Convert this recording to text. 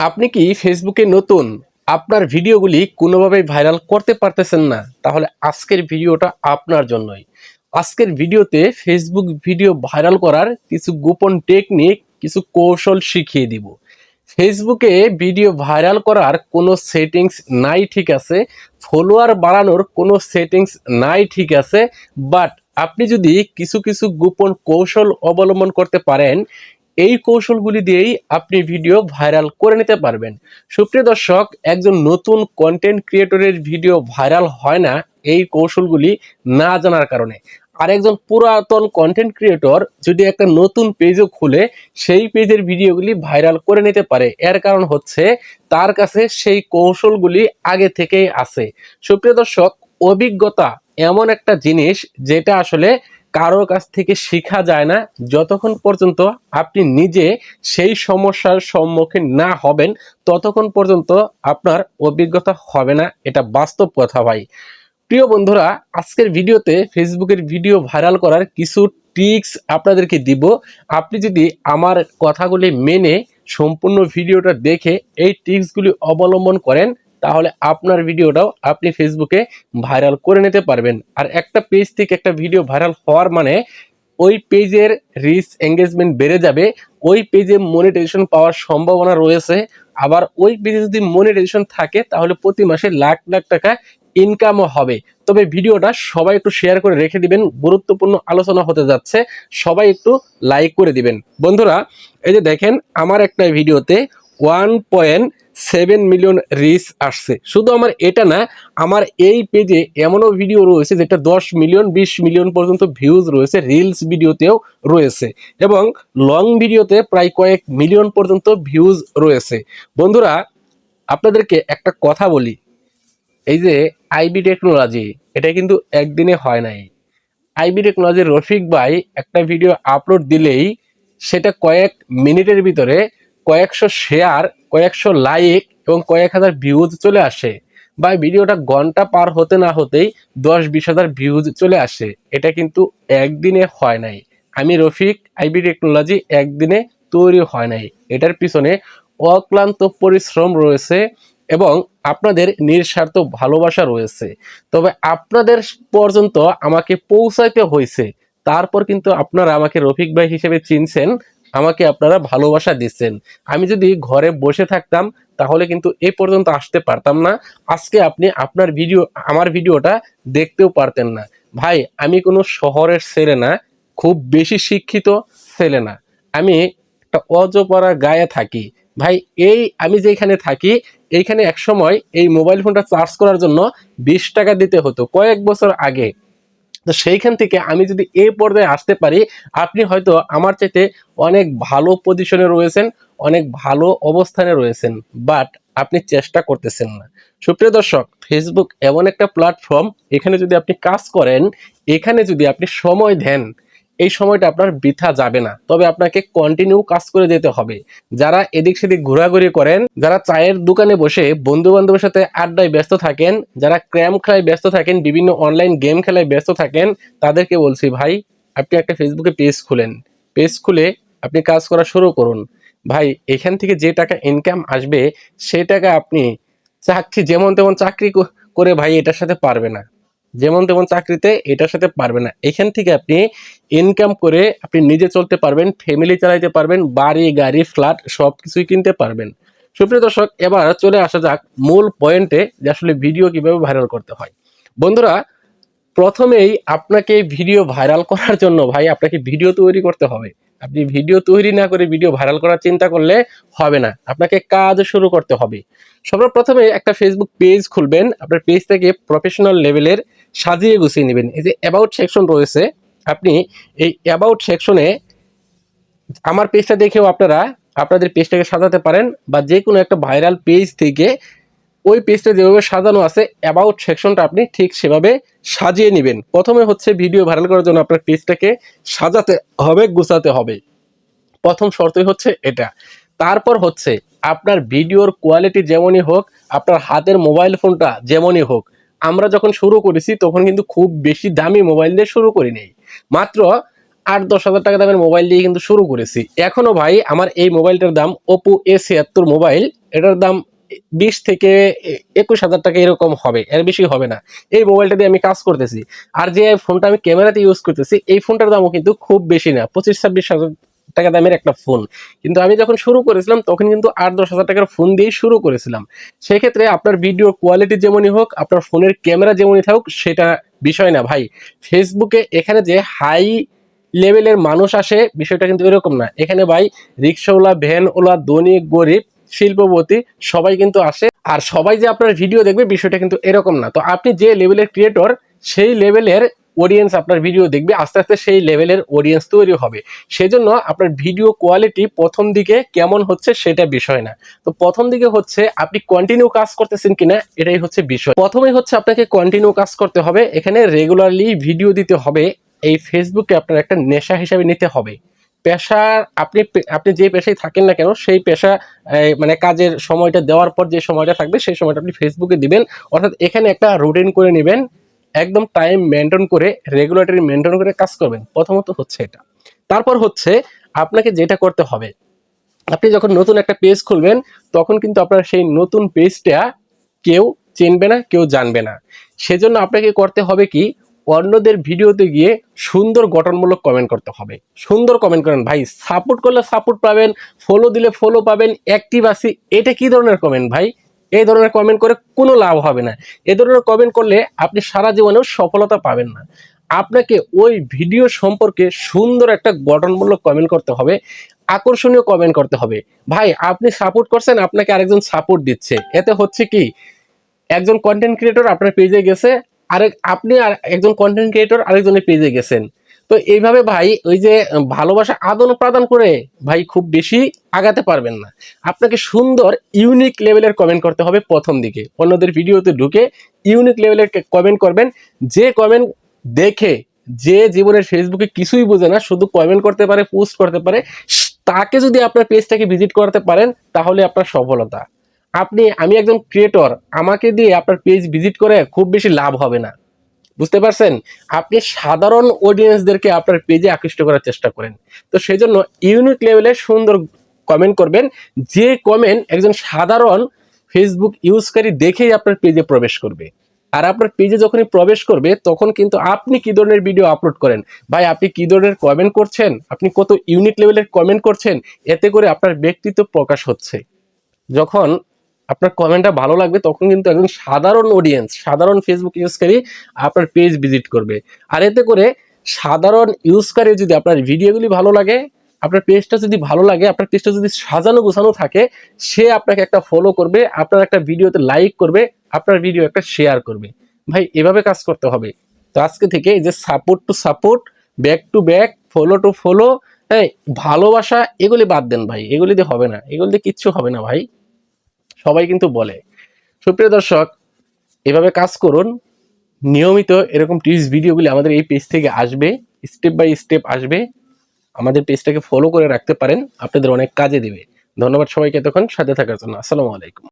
আপনি কি ফেসবুকে নতুন? আপনার ভিডিওগুলি কোনোভাবেই ভাইরাল করতে পারতেছেন না। তাহলে আজকের ভিডিওটা আপনার জন্যই। আজকের ভিডিওতে ফেসবুক ভিডিও ভাইরাল করার কিছু গোপন টেকনিক কিছু কৌশল শিখিয়ে দিব। ফেসবুকে ভিডিও ভাইরাল করার কোনো সেটিংস নাই ঠিক আছে ফলোয়ার বাড়ানোর কোনো সেটিংস নাই ঠিক আছে বাট আপনি যদি কিছু কিছু গোপন কৌশল অবলম্বন করতে পারেন এই কৌশলগুলি দিয়েই আপনি ভিডিও ভাইরাল করে নিতে পারবেন। সুপ্রিয় দর্শক, একজন নতুন কন্টেন্ট ক্রিয়েটরের ভিডিও ভাইরাল হয় না এই কৌশলগুলি না জানার কারণে। আর একজন পুরাতন কন্টেন্ট ক্রিয়েটর যদি একটা নতুন পেজও খুলে, সেই পেজের ভিডিওগুলি ভাইরাল করে নিতে পারে। এর কারণ হচ্ছে, তার কাছে সেই কৌশলগুলি আগে থেকেই আছে। সুপ্রিয় দর্শক, অভিজ্ঞতা এমন একটা জিনিস যেটা আসলে কারোর কাছ থেকে শেখা যায় না। যতক্ষণ পর্যন্ত আপনি নিজে সেই সমস্যার সম্মুখীন না হবেন, ততক্ষণ পর্যন্ত আপনার অভিজ্ঞতা হবে না। এটা বাস্তব কথা ভাই। প্রিয় বন্ধুরা, আজকের ভিডিওতে ফেসবুকের ভিডিও ভাইরাল করার কিছু ট্রিক্স আপনাদেরকে দিব। আপনি যদি আমার কথাগুলি মেনে সম্পূর্ণ ভিডিওটা দেখে এই ট্রিক্সগুলি অবলম্বন করেন তাহলে আপনার ভিডিওটাও আপনি ফেসবুকে ভাইরাল করে নিতে পারবেন। আর একটা পেজ থেকে একটা ভিডিও ভাইরাল হওয়ার মানে ওই পেজের রিচ এঙ্গেজমেন্ট বেড়ে যাবে, ওই পেজে মনিটাইজেশন পাওয়ার সম্ভাবনা রয়েছে। আবার ওই পেজে যদি মনিটাইজেশন থাকে, তাহলে প্রতি মাসে লাখ লাখ টাকা ইনকামও হবে। তবে ভিডিওটা সবাই একটু শেয়ার করে রেখে দিবেন, গুরুত্বপূর্ণ আলোচনা হতে যাচ্ছে। সবাই একটু লাইক করে দিবেন। বন্ধুরা, এই যে দেখেন, আমার একটা ভিডিওতে one point seven million reach আসছে। শুধু আমার এটা না, আমার এই পেজে এমনও ভিডিও রয়েছে যেটা দশ মিলিয়ন, বিশ মিলিয়ন পর্যন্ত ভিউজ রয়েছে রিলস ভিডিওতেও রয়েছে এবং লং ভিডিওতে প্রায় কয়েক মিলিয়ন পর্যন্ত ভিউজ রয়েছে। বন্ধুরা, আপনাদেরকে একটা কথা বলি। এই যে আইবি টেকনোলজি এটা কিন্তু একদিনে হয় নাই। আইবি টেকনোলজির রফিক ভাই একটা ভিডিও আপলোড দিলেই সেটা কয়েক মিনিটের ভিতরে কয়েকশো শেয়ার, কয়েকশো লাইক এবং কয়েক হাজার ভিউজ চলে আসে। বা ভিডিওটা ঘণ্টা পার হতে না হতেই দশ বিশ হাজার ভিউজ চলে আসে। এটা কিন্তু একদিনে হয় নাই। আমি রফিক আইবি টেকনোলজি একদিনে তৈরি হয় নাই। এটার পিছনে অক্লান্ত পরিশ্রম রয়েছে এবং আপনাদের নিঃস্বার্থ ভালোবাসা রয়েছে। তবে আপনাদের পর্যন্ত আমাকে পৌঁছাইতে হয়েছে তারপর কিন্তু আপনারা আমাকে রফিক ভাই হিসেবে চিনছেন। আমাকে আপনারা ভালোবাসা দিচ্ছেন। আমি যদি ঘরে বসে থাকতাম, তাহলে কিন্তু এই পর্যন্ত আসতে পারতাম না। আজকে আপনি আপনার ভিডিও, আমার ভিডিওটা দেখতেও পারতেন না। ভাই, আমি কোনো শহরের ছেলে না, খুব বেশি শিক্ষিত ছেলে না। আমি একটা অজপাড়া গায়ে থাকি। ভাই, এই আমি যেখানে থাকি, এইখানে এক সময় এই মোবাইল ফোনটা চার্জ করার জন্য বিশ টাকা দিতে হতো। কয়েক বছর আগে। তো সেইখান থেকে আমি যদি এই পর্যায়ে আসতে পারি, আপনি হয়তো আমার চাইতে অনেক ভালো পজিশনে রয়েছেন, অনেক ভালো অবস্থানে রয়েছেন বাট আপনি চেষ্টা করতেছেন না। সুপ্রিয় দর্শক ফেসবুক এমন একটা প্ল্যাটফর্ম এখানে যদি আপনি কাজ করেন, এখানে যদি আপনি সময় দেন এই সময়টা আপনার বৃথা যাবে না। তবে আপনাকে কন্টিনিউ কাজ করে যেতে হবে। যারা এদিক সেদিক ঘোরাঘুরি করেন, যারা চায়ের দোকানে বসে বন্ধু বান্ধবের সাথে আড্ডায় ব্যস্ত থাকেন, যারা ক্র্যাম খেলায় ব্যস্ত থাকেন, বিভিন্ন অনলাইন গেম খেলায় ব্যস্ত থাকেন, তাদেরকে বলছি ভাই, আপনি একটা ফেসবুকে পেজ খুলেন। পেজ খুলে আপনি কাজ করা শুরু করুন। ভাই, এখান থেকে যে টাকা ইনকাম আসবে, সেই টাকা আপনি চাকরি, যেমন তেমন চাকরি করে ভাই এটার সাথে পারবে না। যেমন তেমন চাকরিতে এটার সাথে পারবে না। এখান থেকে আপনি ইনকাম করে আপনি নিজে চলতে পারবেন ফ্যামিলি চালাইতে পারবেন, বাড়ি, গাড়ি ফ্ল্যাট সব কিছুই কিনতে পারবেন। সুপ্রিয় দর্শক, এবার চলে আসা যাক মূল পয়েন্টে যে আসলে ভিডিও কীভাবে ভাইরাল করতে হয়। বন্ধুরা, প্রথমেই আপনাকে ভিডিও ভাইরাল করার জন্য ভাই আপনাকে ভিডিও তৈরি করতে হবে। আপনি ভিডিও তৈরি না করে ভিডিও ভাইরাল করার চিন্তা করলে হবে না। আপনাকে কাজ শুরু করতে হবে। সর্বপ্রথমে একটা ফেসবুক পেজ খুলবেন। আপনার পেজ থেকে প্রফেশনাল লেভেলের সাজিয়ে গুছিয়ে নেবেন। এই যে অ্যাবাউট সেকশন রয়েছে, আপনি এই অ্যাবাউট সেকশনে আমার পেজটা দেখেও আপনারা আপনাদের পেজটাকে সাজাতে পারেন বা যে কোনো একটা ভাইরাল পেজ থেকে ওই পেজটা যেভাবে সাজানো আছে অ্যাবাউট সেকশনটা আপনি ঠিক সেভাবে সাজিয়ে নেবেন। প্রথমে হচ্ছে ভিডিও ভাইরাল করার জন্য আপনার পেজটাকে সাজাতে হবে, গুছাতে হবে। প্রথম শর্তই হচ্ছে এটা। তারপর হচ্ছে আপনার ভিডিওর কোয়ালিটি যেমনই হোক, আপনার হাতের মোবাইল ফোনটা যেমনই হোক আমরা যখন শুরু করেছি, তখন কিন্তু খুব বেশি দামি মোবাইল দিয়ে শুরু করি নাই মাত্র আট দশ হাজার টাকা দামের মোবাইল দিয়ে কিন্তু শুরু করেছি। এখনও ভাই, আমার এই মোবাইলটার দাম ওপো এ ছিয়াত্তর মোবাইল এটার দাম বিশ থেকে একুশ হাজার টাকা এরকম হবে, এর বেশি হবে না। এই মোবাইলটা দিয়ে আমি কাজ করতেছি। আর যে ফোনটা আমি ক্যামেরাতে ইউজ করতেছি, এই ফোনটার দামও কিন্তু খুব বেশি না, পঁচিশ ছাব্বিশ হাজার টাকা দামের একটা ফোন কিন্তু আমি যখন শুরু করেছিলাম, তখন কিন্তু আট দশ হাজার টাকার ফোন দিয়েই শুরু করেছিলাম। সেক্ষেত্রে আপনার ভিডিওর কোয়ালিটি যেমনই হোক, আপনার ফোনের ক্যামেরা যেমনই থাকুক, সেটা বিষয় না ভাই। ফেসবুকে এখানে যে হাই লেভেলের মানুষ আসে, বিষয়টা কিন্তু এরকম না। এখানে ভাই রিক্সাওয়ালা ভ্যানওয়ালা ধনী, গরিব, শিল্পপতি, সবাই কিন্তু আসে। আর সবাই যে আপনার ভিডিও দেখবে, বিষয়টা কিন্তু এরকম না। তো আপনি যে লেভেলের ক্রিয়েটর সেই লেভেলের অডিয়েন্স আপনার ভিডিও দেখবে, আস্তে আস্তে সেই লেভেলের অডিয়েন্স তৈরি হবে। সেজন্য আপনার ভিডিও কোয়ালিটি প্রথম দিকে কেমন হচ্ছে সেটা বিষয় না। তো প্রথম দিকে হচ্ছে আপনি কন্টিনিউ কাজ করতেছেন কিনা, এটাই হচ্ছে বিষয়। প্রথমেই হচ্ছে আপনাকে কন্টিনিউ কাজ করতে হবে। এখানে রেগুলারলি ভিডিও দিতে হবে। এই ফেসবুকে আপনার একটা নেশা হিসাবে নিতে হবে। পেশার আপনি আপনি যে পেশায় থাকেন না কেন, সেই পেশা মানে কাজের সময়টা দেওয়ার পর যে সময়টা থাকবে, সেই সময়টা আপনি ফেসবুকে দিবেন। অর্থাৎ এখানে একটা রুটিন করে নেবেন। একদম টাইম মেনটেন করে রেগুলেটরি মেনটেন করে কাজ করবেন। প্রথমত হচ্ছে এটা। তারপর হচ্ছে আপনাকে যেটা করতে হবে, আপনি যখন নতুন একটা পেজ খুলবেন, তখন কিন্তু আপনার সেই নতুন পেজটা কেউ চিনবে না, কেউ জানবে না। সেজন্য আপনাকে করতে হবে কি, অন্যদের ভিডিওতে গিয়ে সুন্দর গঠনমূলক কমেন্ট করতে হবে। সুন্দর কমেন্ট করেন, ভাই সাপোর্ট করলে সাপোর্ট পাবেন ফলো দিলে ফলো পাবেন অ্যাক্টিভ আছি। এটা কি ধরনের কমেন্ট ভাই? এই ধরনের কমেন্ট করে কোনো লাভ হবে না। এ ধরনের কমেন্ট করলে আপনি সারা জীবনেও সফলতা পাবেন না। আপনাকে ওই ভিডিও সম্পর্কে সুন্দর একটা গঠনমূলক কমেন্ট করতে হবে, আকর্ষণীয় কমেন্ট করতে হবে। ভাই, আপনি সাপোর্ট করছেন, আপনাকে আরেকজন সাপোর্ট দিচ্ছে। এতে হচ্ছে কি, একজন কন্টেন্ট ক্রিয়েটর আপনার পেজে গেছে, আরেক আপনি আর একজন কন্টেন্ট ক্রিয়েটর আরেকজনের পেজে গেছেন। তো এইভাবে ভাই ওই যে ভালোবাসা আদান প্রদান করে ভাই খুব বেশি আগাতে পারবেন না। আপনাকে সুন্দর ইউনিক লেভেলের কমেন্ট করতে হবে প্রথম দিকে। অন্যদের ভিডিওতে ঢুকে ইউনিক লেভেলের কমেন্ট করবেন। যে কমেন্ট দেখে যে জীবনের ফেসবুকে কিছুই বোঝে না, শুধু কমেন্ট করতে পারে পোস্ট করতে পারে, তাকে যদি আপনার পেজটাকে ভিজিট করতে পারেন, তাহলে আপনার সফলতা। আপনি, আমি একজন ক্রিয়েটর আমাকে দিয়ে আপনার পেজ ভিজিট করে খুব বেশি লাভ হবে না। বুঝতে পারছেন? আপনি সাধারণ অডিয়েন্সদেরকে আপনার পেজে আকৃষ্ট করার চেষ্টা করেন। তো সেই জন্য ইউনিক লেভেলে সুন্দর কমেন্ট করবেন। যে কমেন্ট একজন সাধারণ ফেসবুক ইউজকারী দেখেই আপনার পেজে প্রবেশ করবে। আর আপনার পেজে যখনই প্রবেশ করবে, তখন কিন্তু আপনি কি ধরনের ভিডিও আপলোড করেন? ভাই, আপনি কি ধরনের কমেন্ট করছেন? আপনি কত ইউনিক লেভেলের কমেন্ট করছেন? এতে করে আপনার ব্যক্তিত্ব প্রকাশ হচ্ছে। যখন আপনার কমেন্টটা ভালো লাগবে, তখন কিন্তু একজন সাধারণ অডিয়েন্স সাধারণ ফেসবুক ইউজকারী আপনার পেজ ভিজিট করবে। আর এতে করে সাধারণ ইউজকারী যদি আপনার ভিডিওগুলি ভালো লাগে, আপনার পেজটা যদি ভালো লাগে, আপনার পেজটা যদি সাজানো গোছানো থাকে, সে আপনাকে একটা ফলো করবে, আপনার একটা ভিডিওতে লাইক করবে, আপনার ভিডিও একটা শেয়ার করবে। ভাই, এভাবে কাজ করতে হবে। তো আজকে থেকে এই যে support to support back to back follow to follow হ্যাঁ ভালোবাসা, এগুলি বাদ দেন ভাই এগুলিতে হবে না এগুলিতে কিচ্ছু হবে না ভাই। সবাই কিন্তু বলে। সুপ্রিয় দর্শক, এভাবে কাজ করুন। নিয়মিত এরকম টিপস ভিডিওগুলি আমাদের এই পেজ থেকে আসবে স্টেপ বাই স্টেপ আসবে। আমাদের পেজটাকে ফলো করে রাখতে পারেন, আপনাদের অনেক কাজে দেবে। ধন্যবাদ সবাইকে তখন সাথে থাকার জন্য। আসসালামু আলাইকুম।